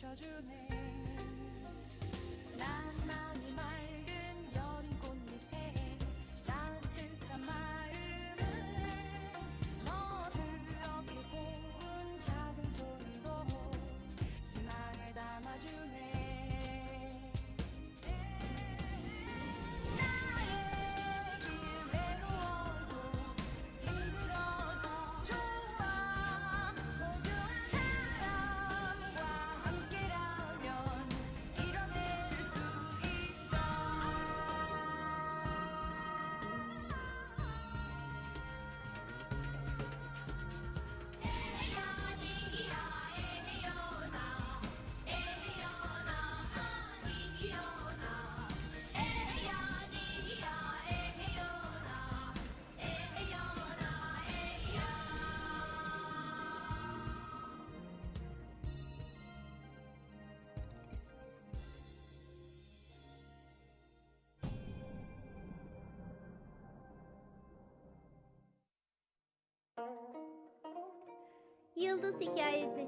비춰주네 Yıldız Hikayesi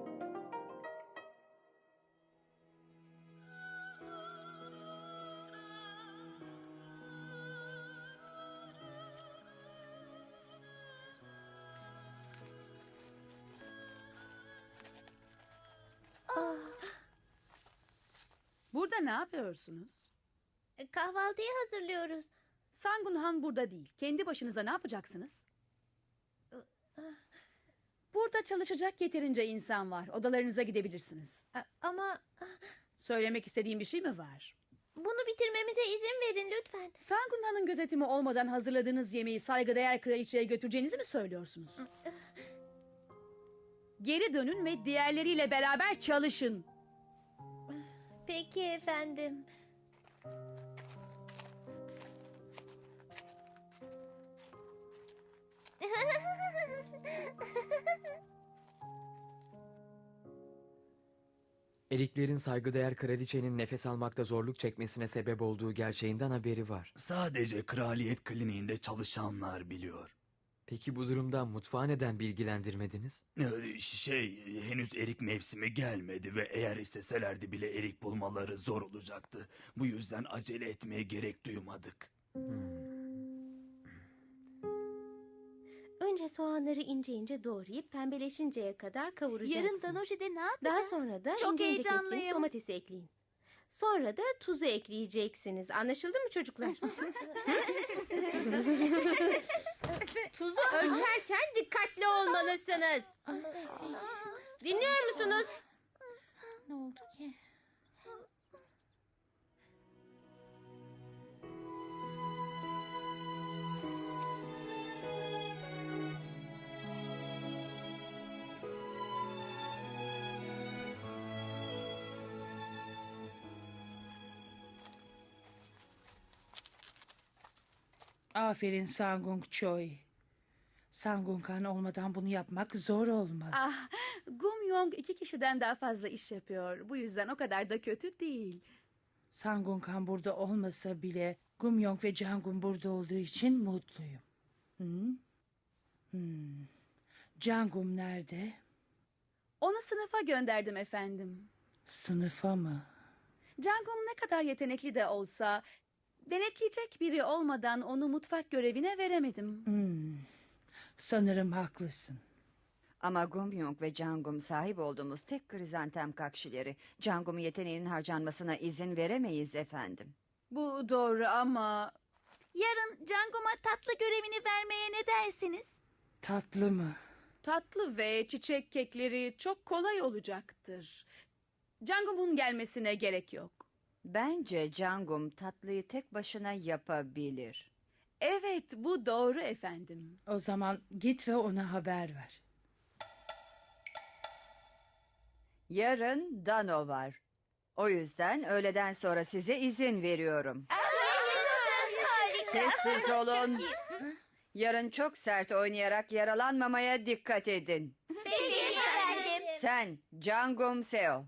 Burada ne yapıyorsunuz? Kahvaltıyı hazırlıyoruz. Sangun Han burada değil. Kendi başınıza ne yapacaksınız? Burada çalışacak yeterince insan var. Odalarınıza gidebilirsiniz. A- Ama Söylemek istediğim bir şey mi var? bunu bitirmemize izin verin lütfen. Sangun Han'ın gözetimi olmadan hazırladığınız yemeği saygıdeğer kraliçeye götüreceğinizi mi söylüyorsunuz? Geri dönün ve diğerleriyle beraber çalışın. Peki efendim. Eriklerin saygıdeğer kraliçenin nefes almakta zorluk çekmesine sebep olduğu gerçeğinden haberi var. Sadece kraliyet kliniğinde çalışanlar biliyor. Peki bu durumdan mutfağı neden bilgilendirmediniz? Ee, Şey, henüz erik mevsimi gelmedi ve eğer isteselerdi bile erik bulmaları zor olacaktı. Bu yüzden acele etmeye gerek duymadık. Önce soğanları ince ince doğrayıp pembeleşinceye kadar kavuracaksınız. Yarın Danoji'de ne yapacağız? Daha sonra da Çok ince ince kestiğiniz heyecanlıyım. domatesi ekleyin. Sonra da tuzu ekleyeceksiniz. Anlaşıldı mı çocuklar? Tuzu ölçerken dikkatli olmalısınız. Dinliyor musunuz? Ne oldu ki? Aferin Sangung Choi. Sangung Han olmadan bunu yapmak zor olmaz. Ah, Gum Yong iki kişiden daha fazla iş yapıyor. Bu yüzden o kadar da kötü değil. Sangung Han burada olmasa bile Gum Yong ve Jangum burada olduğu için mutluyum. Hı? Hmm. Jangum nerede? Onu sınıfa gönderdim efendim. Sınıfa mı? Cangum ne kadar yetenekli de olsa denetleyecek biri olmadan onu mutfak görevine veremedim. Sanırım haklısın. Ama Gumyong ve Cangum sahip olduğumuz tek krizantem kakşileri. Cangum'un yeteneğinin harcanmasına izin veremeyiz efendim. Bu doğru ama Yarın Cangum'a tatlı görevini vermeye ne dersiniz? Tatlı mı? tatlı ve çiçek kekleri çok kolay olacaktır. Cangum'un gelmesine gerek yok. Bence Cangum tatlıyı tek başına yapabilir. Evet bu doğru efendim. O zaman git ve ona haber ver. Yarın Dano var. O yüzden öğleden sonra size izin veriyorum. Sessiz olun. Yarın çok sert oynayarak yaralanmamaya dikkat edin. Peki efendim. Sen Cangum Seo.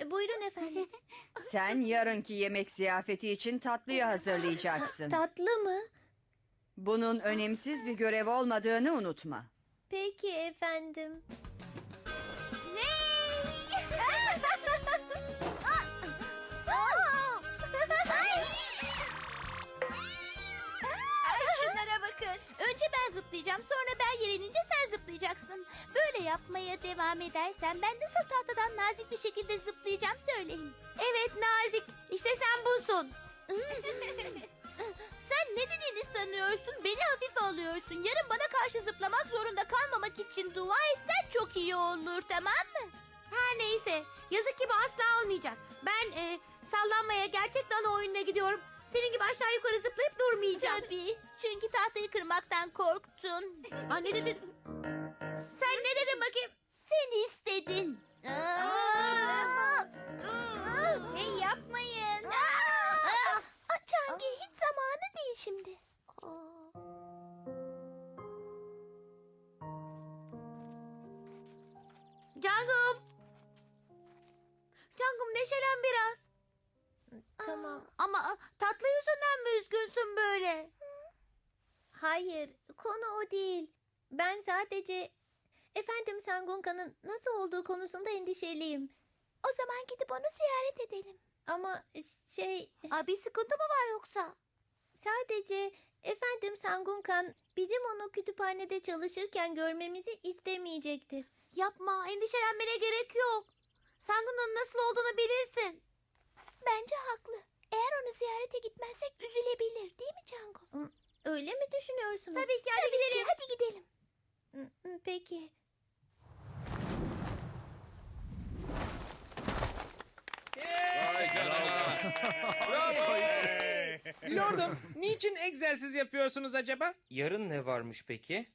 E, Buyurun efendim. Sen yarınki yemek ziyafeti için tatlıyı hazırlayacaksın. Tatlı mı? Bunun önemsiz bir görev olmadığını unutma. Peki efendim. Yapmaya devam edersen ben nasıl tahtadan nazik bir şekilde zıplayacağım söyleyin. Evet nazik. İşte sen busun. sen ne dediğini sanıyorsun? Beni hafife alıyorsun. Yarın bana karşı zıplamak zorunda kalmamak için dua etsen çok iyi olur tamam mı? Her neyse. Yazık ki bu asla olmayacak. Ben e, sallanmaya gerçek dana oyununa gidiyorum. Senin gibi aşağı yukarı zıplayıp durmayacağım. Tabii. Çünkü tahtayı kırmaktan korktun. Aa, ne dedin? Sen ne dedin bakayım? Sen istedin. Hey yapmayın. Çangi hiç zamanı değil şimdi. Cangum. Cangum neşelen biraz. Tamam. Ama tatlı yüzünden mi üzgünsün böyle? Hayır, konu o değil. Ben sadece efendim Sangunka'nın nasıl olduğu konusunda endişeliyim. O zaman gidip onu ziyaret edelim. Ama şey... Aa, bir sıkıntı mı var yoksa? Sadece efendim Sangunkan bizim onu kütüphanede çalışırken görmemizi istemeyecektir. Yapma, endişelenmene gerek yok. Sangun'un nasıl olduğunu bilirsin. Bence haklı. Eğer onu ziyarete gitmezsek üzülebilir değil mi Cango? Öyle mi düşünüyorsunuz? Tabii ki hadi gidelim. hadi gidelim. Peki. Lordum, niçin egzersiz yapıyorsunuz acaba? Yarın ne varmış peki?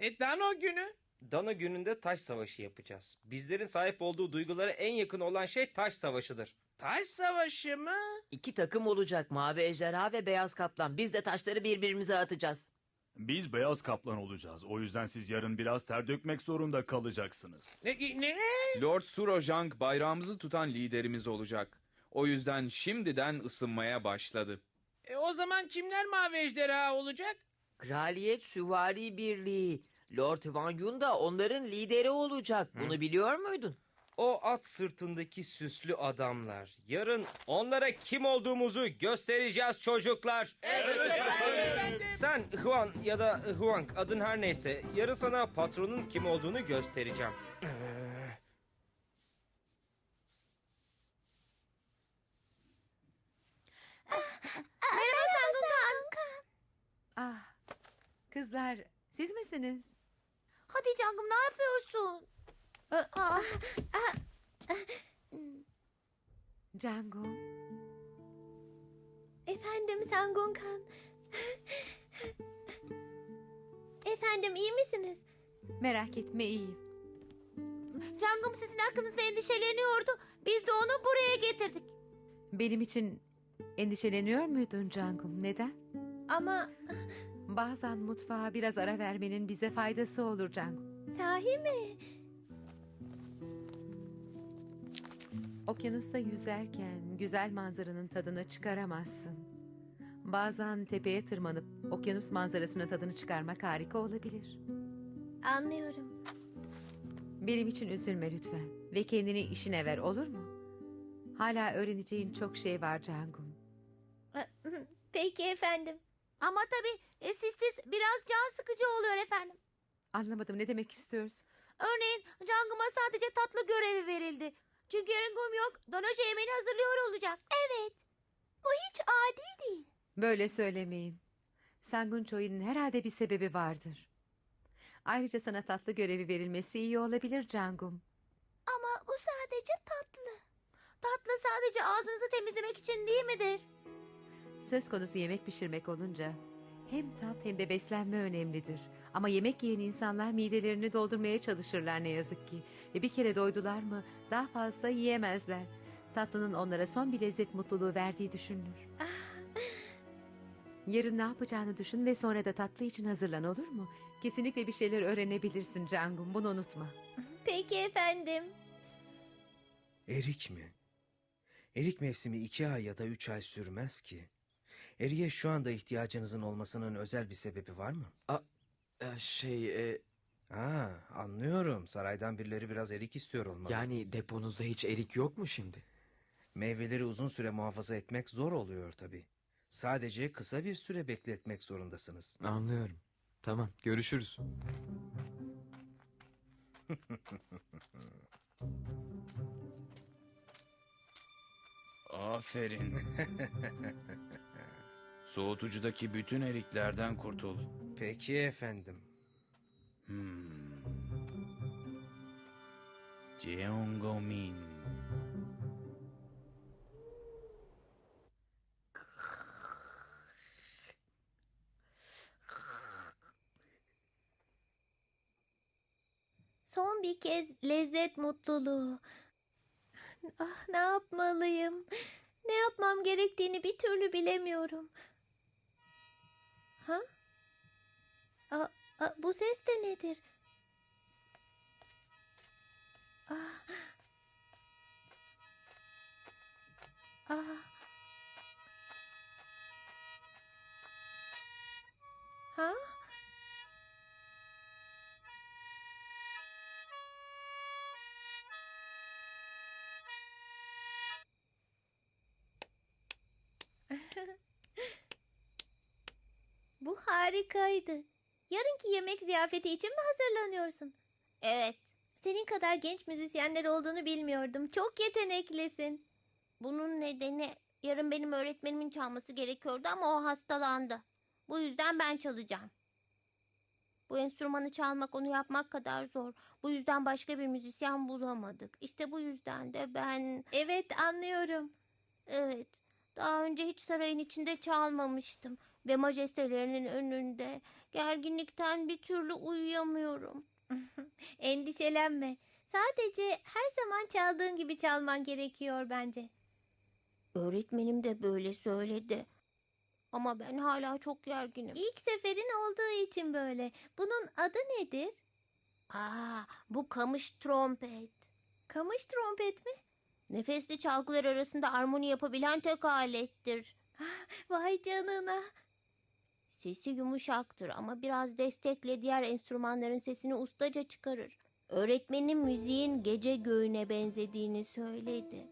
E Dano günü. Dana gününde taş savaşı yapacağız. Bizlerin sahip olduğu duygulara en yakın olan şey taş savaşıdır. Taş savaşı mı? İki takım olacak. Mavi ejderha ve beyaz kaplan. Biz de taşları birbirimize atacağız. Biz beyaz kaplan olacağız. O yüzden siz yarın biraz ter dökmek zorunda kalacaksınız. Ne? ne? Lord Surojang bayrağımızı tutan liderimiz olacak. O yüzden şimdiden ısınmaya başladı. E, o zaman kimler mavi ejderha olacak? Kraliyet Süvari Birliği. Lord Hwan Yun da onların lideri olacak. Bunu biliyor muydun? O at sırtındaki süslü adamlar. Yarın onlara kim olduğumuzu göstereceğiz çocuklar. Sen Huan ya da Huang adın her neyse yarın sana patronun kim olduğunu göstereceğim. Merhaba Sangunkan. Ah, kızlar siz misiniz? Hadi Cangum ne yapıyorsun? Aa, Cango. efendim Sangunkan. efendim iyi misiniz? Merak etme iyiyim. Cangum sizin hakkınızda endişeleniyordu. Biz de onu buraya getirdik. Benim için endişeleniyor muydun Cangum? Neden? Ama Bazen mutfağa biraz ara vermenin bize faydası olur Cangum. sahi mi? Okyanusta yüzerken güzel manzaranın tadını çıkaramazsın. Bazen tepeye tırmanıp okyanus manzarasının tadını çıkarmak harika olabilir. Anlıyorum. Benim için üzülme lütfen ve kendini işine ver olur mu? Hala öğreneceğin çok şey var Cangum. Peki efendim. Ama tabii e, sizsiz biraz can sıkıcı oluyor efendim. Anlamadım ne demek istiyorsun? Örneğin Cangum'a sadece tatlı görevi verildi. Çünkü yarın gum yok. Donoca yemeğini hazırlıyor olacak. Evet. Bu hiç adil değil. Böyle söylemeyin. Sangun Choi'nin herhalde bir sebebi vardır. Ayrıca sana tatlı görevi verilmesi iyi olabilir Cangum. Ama bu sadece tatlı. Tatlı sadece ağzınızı temizlemek için değil midir? Söz konusu yemek pişirmek olunca hem tat hem de beslenme önemlidir. Ama yemek yiyen insanlar midelerini doldurmaya çalışırlar ne yazık ki. Ve bir kere doydular mı daha fazla yiyemezler. Tatlının onlara son bir lezzet mutluluğu verdiği düşünülür. Yarın ne yapacağını düşün ve sonra da tatlı için hazırlan olur mu? Kesinlikle bir şeyler öğrenebilirsin Cangum bunu unutma. Peki efendim. Erik mi? Erik mevsimi iki ay ya da üç ay sürmez ki. Eriye şu anda ihtiyacınızın olmasının özel bir sebebi var mı? Ee, şey, e, Aa, anlıyorum. Saraydan birileri biraz erik istiyor olmalı. yani deponuzda hiç erik yok mu şimdi? Meyveleri uzun süre muhafaza etmek zor oluyor tabii. Sadece kısa bir süre bekletmek zorundasınız. Anlıyorum. Tamam, görüşürüz. Aferin. Soğutucudaki bütün eriklerden kurtul. Peki efendim. Hmm. Jeongomin. Son bir kez lezzet mutluluğu. Ah, ne yapmalıyım? Ne yapmam gerektiğini bir türlü bilemiyorum. Ha? Aa, aa, bu ses de nedir? Ah. Ah. Ha? Bu harikaydı. Yarınki yemek ziyafeti için mi hazırlanıyorsun? Evet. Senin kadar genç müzisyenler olduğunu bilmiyordum. Çok yeteneklisin. Bunun nedeni yarın benim öğretmenimin çalması gerekiyordu ama o hastalandı. Bu yüzden ben çalacağım. Bu enstrümanı çalmak onu yapmak kadar zor. Bu yüzden başka bir müzisyen bulamadık. İşte bu yüzden de ben... Evet anlıyorum. Evet. Daha önce hiç sarayın içinde çalmamıştım. Ve majestelerinin önünde. Gerginlikten bir türlü uyuyamıyorum. Endişelenme. Sadece her zaman çaldığın gibi çalman gerekiyor bence. Öğretmenim de böyle söyledi. Ama ben hala çok gerginim. İlk seferin olduğu için böyle. Bunun adı nedir? Aa, bu kamış trompet. Kamış trompet mi? Nefesli çalgılar arasında armoni yapabilen tek alettir. Vay canına. Sesi yumuşaktır ama biraz destekle diğer enstrümanların sesini ustaca çıkarır. Öğretmenim müziğin gece göğüne benzediğini söyledi.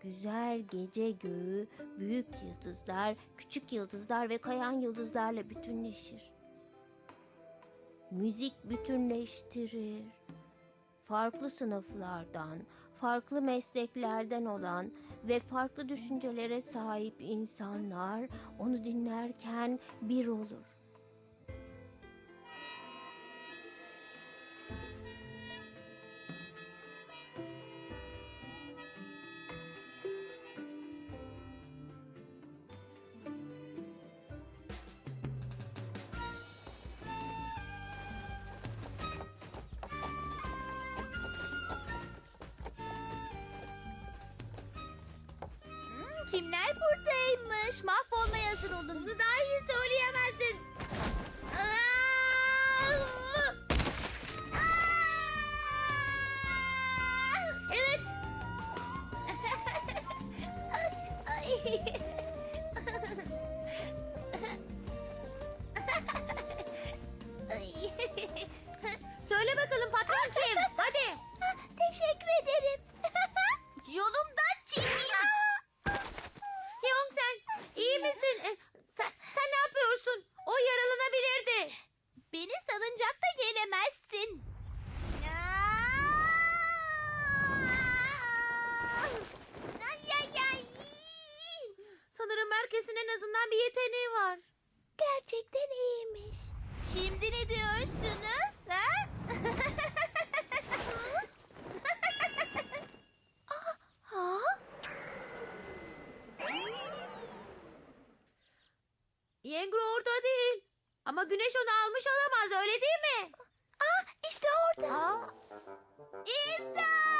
Güzel gece göğü büyük yıldızlar, küçük yıldızlar ve kayan yıldızlarla bütünleşir. Müzik bütünleştirir. Farklı sınıflardan, farklı mesleklerden olan ve farklı düşüncelere sahip insanlar onu dinlerken bir olur. Orada değil. Ama güneş onu almış olamaz öyle değil mi? Aa işte orada. İmdat!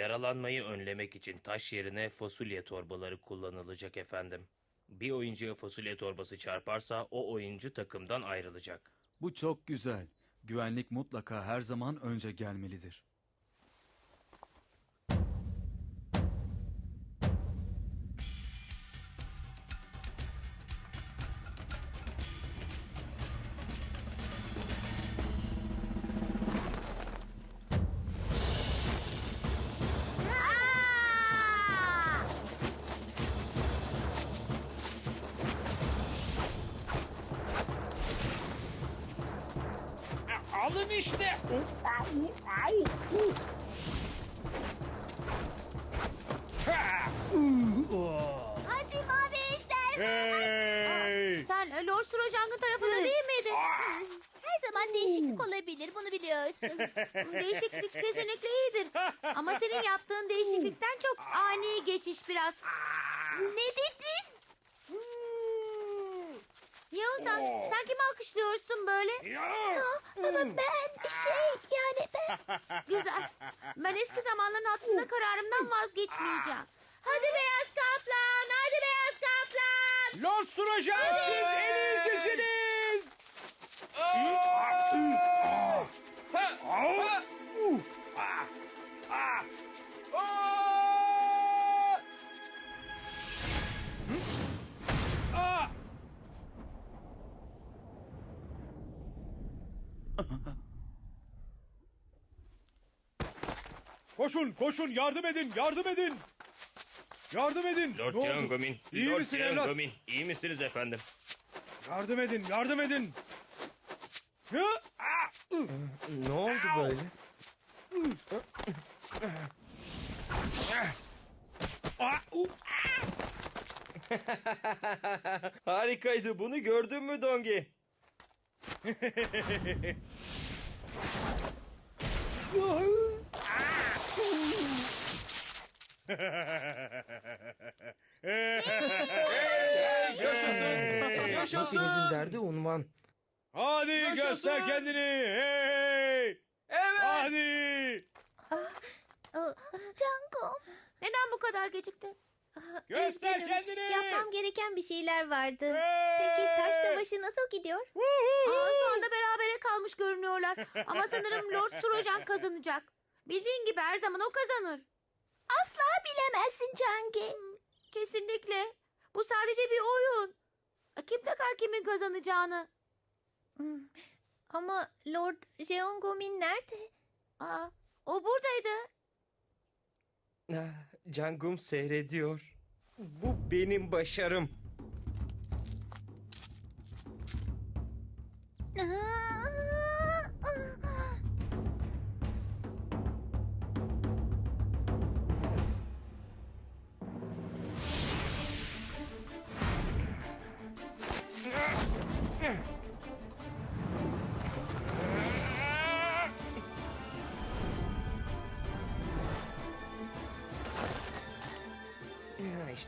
Yaralanmayı önlemek için taş yerine fasulye torbaları kullanılacak efendim. Bir oyuncuya fasulye torbası çarparsa o oyuncu takımdan ayrılacak. Bu çok güzel. Güvenlik mutlaka her zaman önce gelmelidir. Al işte. Hadi mavi ejder. Hey. Sen e, Lord Strojang'ın tarafında değil miydin? Her zaman değişiklik olabilir bunu biliyorsun. Değişiklik kesinlikle iyidir. Ama senin yaptığın değişiklikten çok ani geçiş biraz. Ne dedin? Yahu sen, sen kimi alkışlıyorsun böyle? ben şey yani ben... Güzel. Ben eski zamanların altında kararımdan vazgeçmeyeceğim. Hadi beyaz kaplan, hadi beyaz kaplan. Lord Surajan siz en iyisisiniz. Koşun koşun yardım edin yardım edin. Yardım edin. Lord Ne oldu? Ciangomin, İyi Lord misin evlat? Ciangomin, iyi misiniz efendim? Yardım edin yardım edin. Ne oldu böyle? Ah! Harikaydı. Bunu gördün mü Dongi? Yaşasın. Hepinizin derdi unvan. Hadi Yaşasın. göster kendini. Hey. Evet. Hadi. Canko. Neden bu kadar geciktin? Ah, Göster üzgünüm. kendini. Yapmam gereken bir şeyler vardı. Hey. Peki taş savaşı nasıl gidiyor? Aa, şu anda berabere kalmış görünüyorlar. Ama sanırım Lord Surojan kazanacak. Bildiğin gibi her zaman o kazanır. Asla bilemezsin Canki. Kesinlikle. Bu sadece bir oyun. Kim takar kimin kazanacağını? Hmm, Ama Lord Jeongomin nerede? Aa, o buradaydı. Cangum seyrediyor. Bu benim başarım. Ya,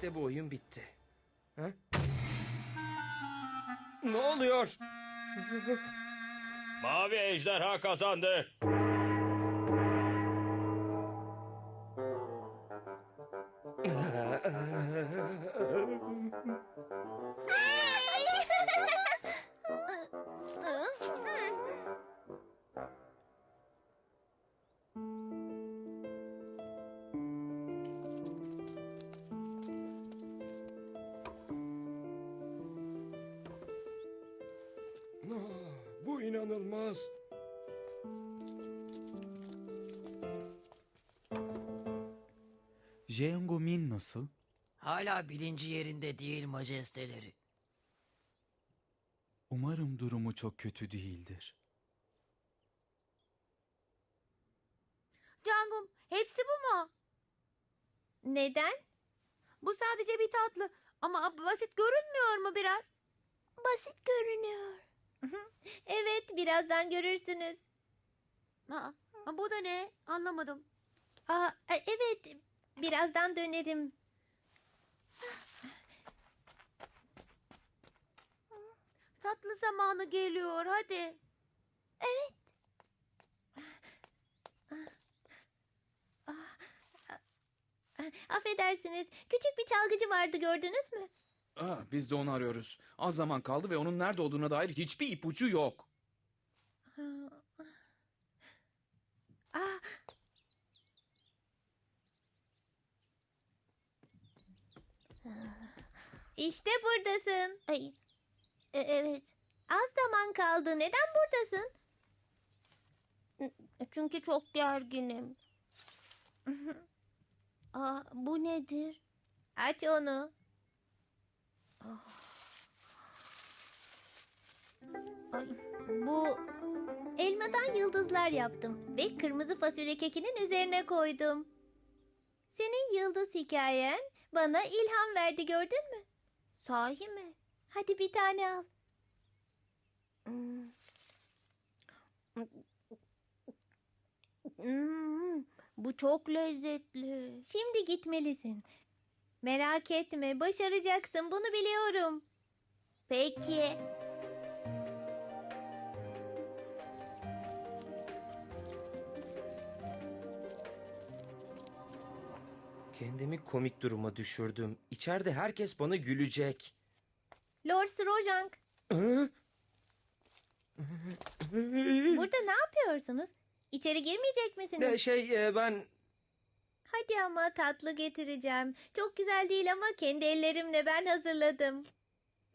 İşte bu oyun bitti. Ha? Ne oluyor? Mavi ejderha kazandı. Jeongomin nasıl? Hala bilinci yerinde değil majesteleri. Umarım durumu çok kötü değildir. Cangum, hepsi bu mu? Neden? Bu sadece bir tatlı ama basit görünmüyor mu biraz? Basit görünüyor. evet, birazdan görürsünüz. Aa, bu da ne? Anlamadım. Aa, e, evet, birazdan dönerim. Tatlı zamanı geliyor, hadi. Evet. Affedersiniz. Küçük bir çalgıcı vardı gördünüz mü? Aa, biz de onu arıyoruz. Az zaman kaldı ve onun nerede olduğuna dair hiçbir ipucu yok. Ah. İşte buradasın. Ay, e- evet. Az zaman kaldı. Neden buradasın? Çünkü çok gerginim. Aa, bu nedir? Aç onu. Ay, bu elmadan yıldızlar yaptım ve kırmızı fasulye kekinin üzerine koydum. Senin yıldız hikayen bana ilham verdi gördün mü? Sahi mi? Hadi bir tane al. Hmm. Bu çok lezzetli. Şimdi gitmelisin. Merak etme, başaracaksın. Bunu biliyorum. Peki. Kendimi komik duruma düşürdüm. İçeride herkes bana gülecek. Lord Srojang, burada ne yapıyorsunuz? İçeri girmeyecek misiniz? Ee, Şey e, ben Hadi ama tatlı getireceğim. Çok güzel değil ama kendi ellerimle ben hazırladım.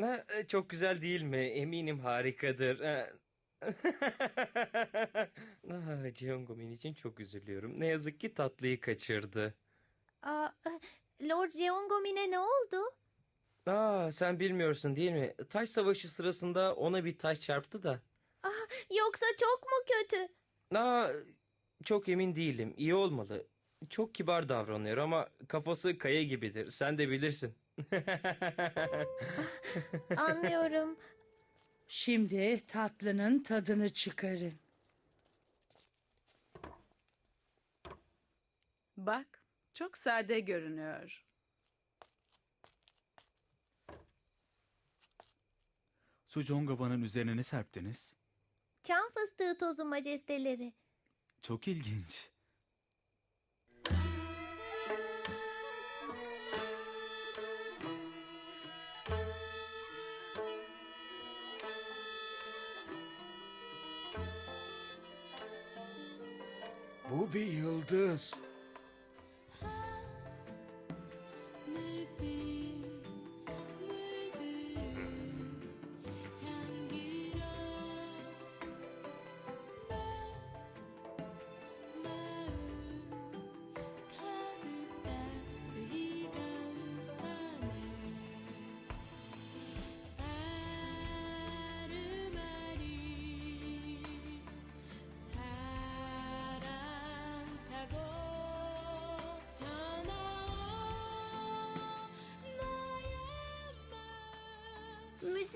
Ha, e, çok güzel değil mi? Eminim harikadır. Ha. ah, Jeongumin için çok üzülüyorum. Ne yazık ki tatlıyı kaçırdı. Aa, Lord Jeongomin'e ne oldu? Aa, sen bilmiyorsun değil mi? Taş savaşı sırasında ona bir taş çarptı da. Yoksa çok mu kötü? Aa, çok emin değilim. İyi olmalı. Çok kibar davranıyor ama kafası kaya gibidir. Sen de bilirsin. Anlıyorum. Şimdi tatlının tadını çıkarın. Bak, çok sade görünüyor. Sucongava'nın üzerine ne serptiniz? Çam fıstığı tozu majesteleri. Çok ilginç. Bu bir yıldız.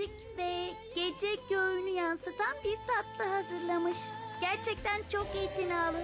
Müzik ve gece göğünü yansıtan bir tatlı hazırlamış. Gerçekten çok itinalı.